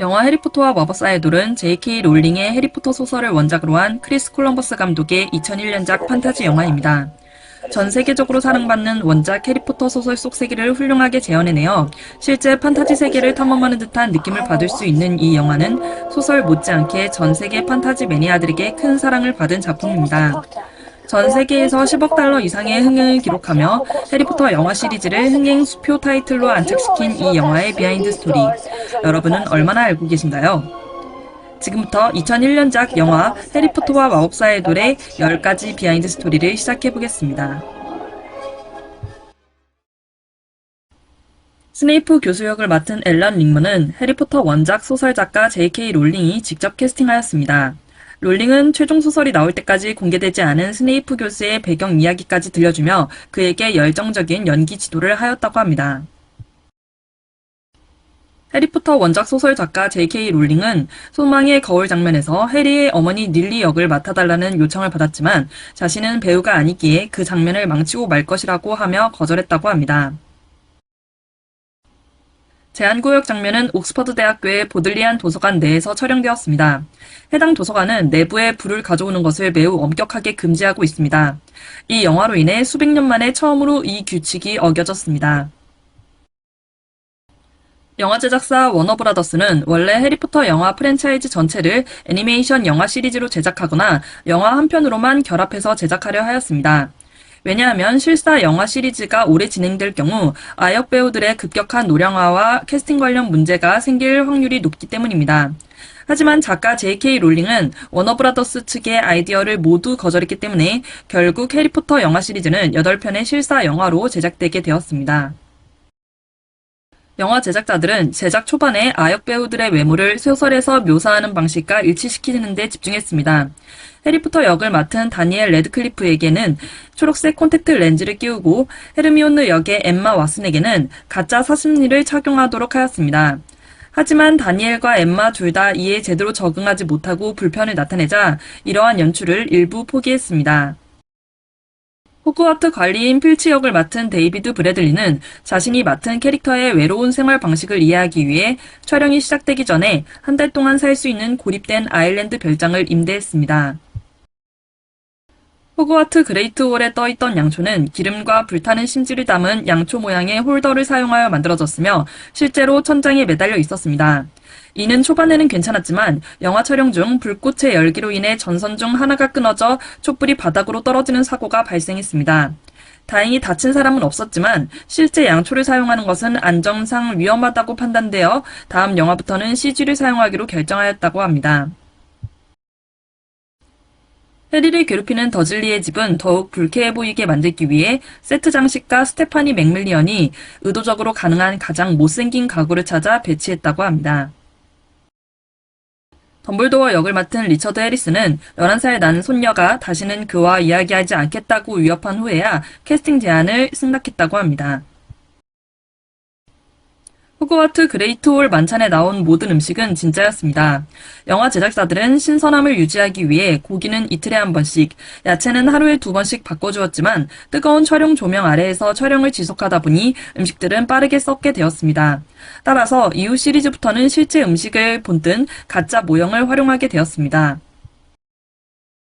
영화 해리포터와 마법사의 돌은 J.K. 롤링의 해리포터 소설을 원작으로 한 크리스 콜럼버스 감독의 2001년작 판타지 영화입니다. 전 세계적으로 사랑받는 원작 해리포터 소설 속 세계를 훌륭하게 재현해내어 실제 판타지 세계를 탐험하는 듯한 느낌을 받을 수 있는 이 영화는 소설 못지않게 전 세계 판타지 매니아들에게 큰 사랑을 받은 작품입니다. 전 세계에서 10억 달러 이상의 흥행을 기록하며 해리포터 영화 시리즈를 흥행 수표 타이틀로 안착시킨 이 영화의 비하인드 스토리. 여러분은 얼마나 알고 계신가요? 지금부터 2001년작 영화 해리포터와 마법사의 돌의 10가지 비하인드 스토리를 시작해 보겠습니다. 스네이프 교수 역을 맡은 앨런 링먼은 해리포터 원작 소설 작가 J.K. 롤링이 직접 캐스팅하였습니다. 롤링은 최종 소설이 나올 때까지 공개되지 않은 스네이프 교수의 배경 이야기까지 들려주며 그에게 열정적인 연기 지도를 하였다고 합니다. 해리포터 원작 소설 작가 J.K. 롤링은 소망의 거울 장면에서 해리의 어머니 닐리 역을 맡아달라는 요청을 받았지만 자신은 배우가 아니기에 그 장면을 망치고 말 것이라고 하며 거절했다고 합니다. 제한구역 장면은 옥스퍼드 대학교의 보들리안 도서관 내에서 촬영되었습니다. 해당 도서관은 내부에 불을 가져오는 것을 매우 엄격하게 금지하고 있습니다. 이 영화로 인해 수백 년 만에 처음으로 이 규칙이 어겨졌습니다. 영화 제작사 워너브라더스는 원래 해리포터 영화 프랜차이즈 전체를 애니메이션 영화 시리즈로 제작하거나 영화 한 편으로만 결합해서 제작하려 하였습니다. 왜냐하면 실사 영화 시리즈가 오래 진행될 경우 아역 배우들의 급격한 노령화와 캐스팅 관련 문제가 생길 확률이 높기 때문입니다. 하지만 작가 J.K. 롤링은 워너브라더스 측의 아이디어를 모두 거절했기 때문에 결국 해리포터 영화 시리즈는 8편의 실사 영화로 제작되게 되었습니다. 영화 제작자들은 제작 초반에 아역 배우들의 외모를 소설에서 묘사하는 방식과 일치시키는 데 집중했습니다. 해리포터 역을 맡은 다니엘 레드클리프에게는 초록색 콘택트 렌즈를 끼우고 헤르미온느 역의 엠마 왓슨에게는 가짜 사슴니를 착용하도록 하였습니다. 하지만 다니엘과 엠마 둘 다 이에 제대로 적응하지 못하고 불편을 나타내자 이러한 연출을 일부 포기했습니다. 호그와트 관리인 필치 역을 맡은 데이비드 브래들리는 자신이 맡은 캐릭터의 외로운 생활 방식을 이해하기 위해 촬영이 시작되기 전에 한 달 동안 살 수 있는 고립된 아일랜드 별장을 임대했습니다. 호그와트 그레이트홀에 떠있던 양초는 기름과 불타는 심지를 담은 양초 모양의 홀더를 사용하여 만들어졌으며 실제로 천장에 매달려 있었습니다. 이는 초반에는 괜찮았지만 영화 촬영 중 불꽃의 열기로 인해 전선 중 하나가 끊어져 촛불이 바닥으로 떨어지는 사고가 발생했습니다. 다행히 다친 사람은 없었지만 실제 양초를 사용하는 것은 안정상 위험하다고 판단되어 다음 영화부터는 CG를 사용하기로 결정하였다고 합니다. 해리를 괴롭히는 더즐리의 집은 더욱 불쾌해 보이게 만들기 위해 세트 장식가 스테파니 맥밀리언이 의도적으로 가능한 가장 못생긴 가구를 찾아 배치했다고 합니다. 덤블도어 역을 맡은 리처드 해리스는 11살 난 손녀가 다시는 그와 이야기하지 않겠다고 위협한 후에야 캐스팅 제안을 승낙했다고 합니다. 호그와트 그레이트 홀 만찬에 나온 모든 음식은 진짜였습니다. 영화 제작사들은 신선함을 유지하기 위해 고기는 이틀에 한 번씩, 야채는 하루에 두 번씩 바꿔주었지만 뜨거운 촬영 조명 아래에서 촬영을 지속하다 보니 음식들은 빠르게 썩게 되었습니다. 따라서 이후 시리즈부터는 실제 음식을 본뜬 가짜 모형을 활용하게 되었습니다.